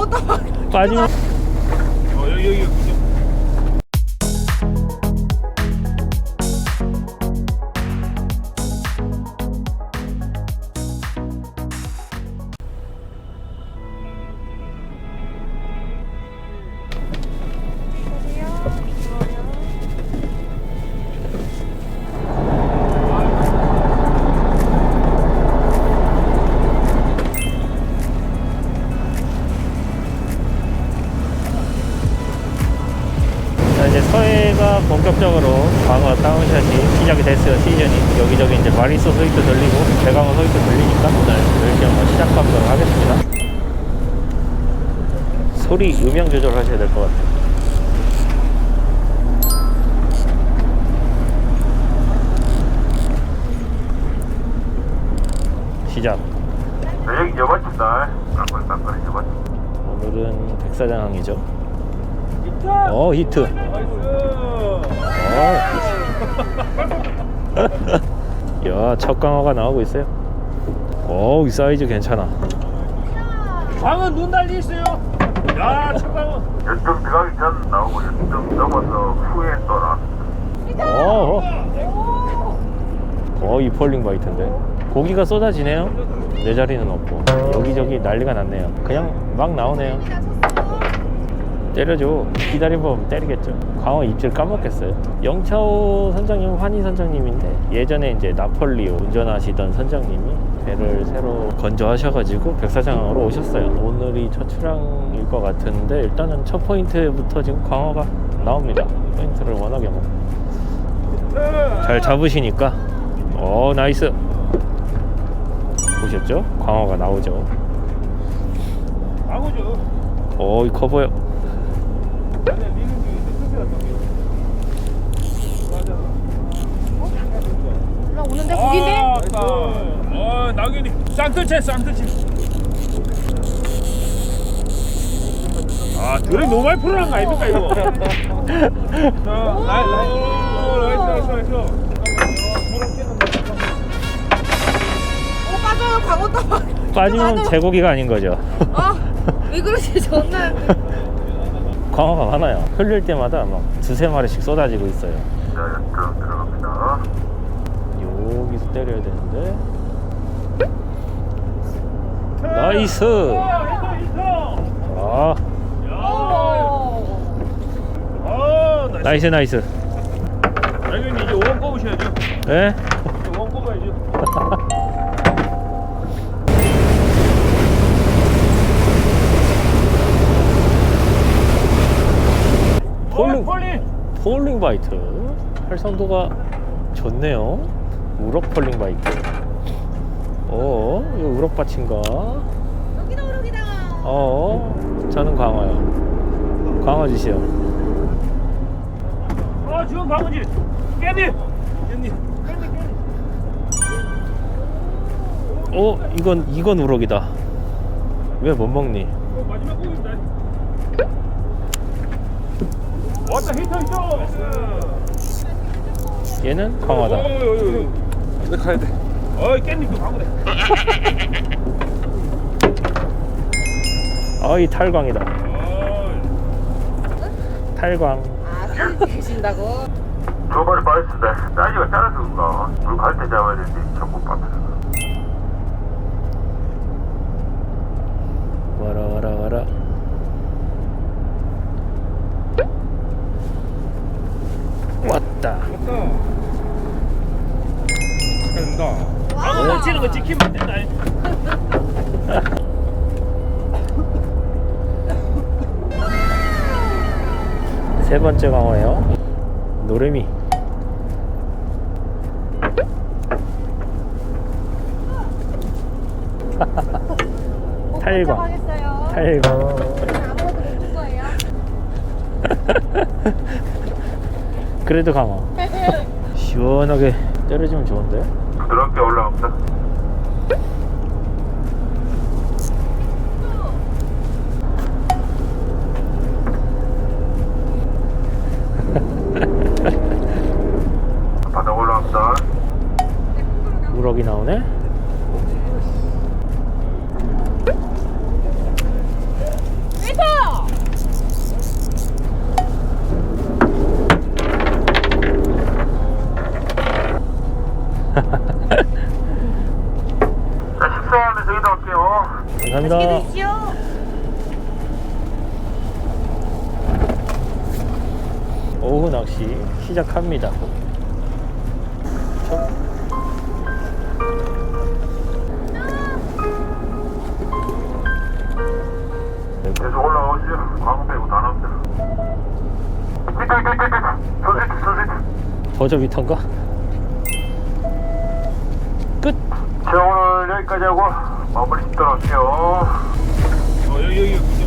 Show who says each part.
Speaker 1: 강원도
Speaker 2: 빠지면
Speaker 3: 어 여기 여기
Speaker 2: 이제 서해가 본격적으로 광어 다운샷이 시작이 됐어요. 시즌이 여기저기 이제 마리소 소리도 들리고 대강어 소리도 들리니까 오늘 열심히 한번 시작하도록 하겠습니다. 소리 음영 조절하셔야 될 것 같아요. 시작.
Speaker 4: 네.
Speaker 2: 오늘은 백사장항이죠 어 히트 어. 야, 첫 강화가 나오고 있어요. 오, 이 사이즈 괜찮아.
Speaker 3: 광은 눈 달리 있어요. 야 잠깐만.
Speaker 4: 연점 들어가기 전 나오고 연점 넘어서 후에 또 나왔습니다.
Speaker 2: 오, 어, 이 폴링 바이트인데. 고기가 쏟아지네요. 내 자리는 없고. 여기저기 난리가 났네요. 그냥 막 나오네요. 때려줘. 기다려보면 때리겠죠. 광어 입질 까먹겠어요. 영차오 선장님, 환희 선장님인데 예전에 이제 나폴리오 운전하시던 선장님이 배를 새로 건조하셔가지고 백사장으로 오셨어요. 오늘이 첫 출항일 것 같은데 일단은 첫 포인트부터 지금 광어가 나옵니다. 포인트를 워낙에 뭐잘 잡으시니까 어 나이스 보셨죠? 광어가 나오죠.
Speaker 3: 광어죠.
Speaker 2: 어, 이 커버요.
Speaker 3: 맞아.
Speaker 1: 올라오는데 고기인데?
Speaker 3: 아따. 어 낙연이 쌍끌채 쌍끌채. 아 드랙 너무 많이 풀어난 거 아닙니까 이거? 자, 나이 나이. 오, 나이스 나이스 나이스.
Speaker 1: 어 빠져요 강원도
Speaker 2: 빠지면 제고기가 아닌 거죠.
Speaker 1: 아왜 그러지 전날
Speaker 2: 광어가 많아요. 흘릴 때마다 막 두세 마리씩 쏟아지고 있어요.
Speaker 4: 들어갑니다.
Speaker 2: 여기서 때려야 되는데. 나이스! 아,
Speaker 3: 아, 나이스.
Speaker 2: 나이스, 나이스.
Speaker 3: 낙연이 이제 원 꼽으셔야죠.
Speaker 2: 예?
Speaker 3: 이제 원 꼽아야죠.
Speaker 2: 폴링.
Speaker 3: 어, 폴링.
Speaker 2: 폴링 바이트. 활성도가 좋네요. 우럭 폴링 바이트. 어, 이거 우럭 받친가?
Speaker 1: 우럭이다
Speaker 2: 어, 저는 광어요. 광어 주시오.
Speaker 3: 어, 지금 강은지. 깻잎. 깻잎.
Speaker 2: 어, 이건, 이건 우럭이다. 왜 못 먹니?
Speaker 3: 어, 마지막 곡입니다. 왔다 히터 히터.
Speaker 2: 얘는 광어다.
Speaker 3: 어, 어, 어. 내 가야 돼. 어, 깻잎도 강어네.
Speaker 2: 아, 이 탈광이다.
Speaker 3: 어,
Speaker 2: 탈광.
Speaker 1: 아 사진 계신다고?
Speaker 4: 두 마리 빠졌습니다. 사이즈가 작아서 그런가. 물갈 때 잡아야 되는데 전국 빠졌어.
Speaker 2: 와라, 와라, 와라. 왔다.
Speaker 3: 왔다. 된다. 강어 못 치는 거안 된다.
Speaker 2: 세 번째 광어예요. 노래미. 탈광.
Speaker 1: 하겠어요
Speaker 2: 탈광.
Speaker 1: 아무것도 못줄 거예요
Speaker 2: 그래도 강어. 시원하게 때려주면 좋은데?
Speaker 4: 부드럽게 올라갑니다. 바닥 올라갑니다.
Speaker 2: 우럭이 나오네?
Speaker 4: 식사하면 저기다 올게요.
Speaker 2: 감사합니다.
Speaker 1: 드시오.
Speaker 2: 오후 낚시 시작합니다. 저-
Speaker 4: 계속 올라오시죠. 광어 빼고 다 나옵니다. 선생님, 선생님.
Speaker 2: 버저비터인가? 끝!
Speaker 4: 자, 오늘 여기까지 하고 마무리 짓도록 할게요.
Speaker 3: 어, 여기, 여기.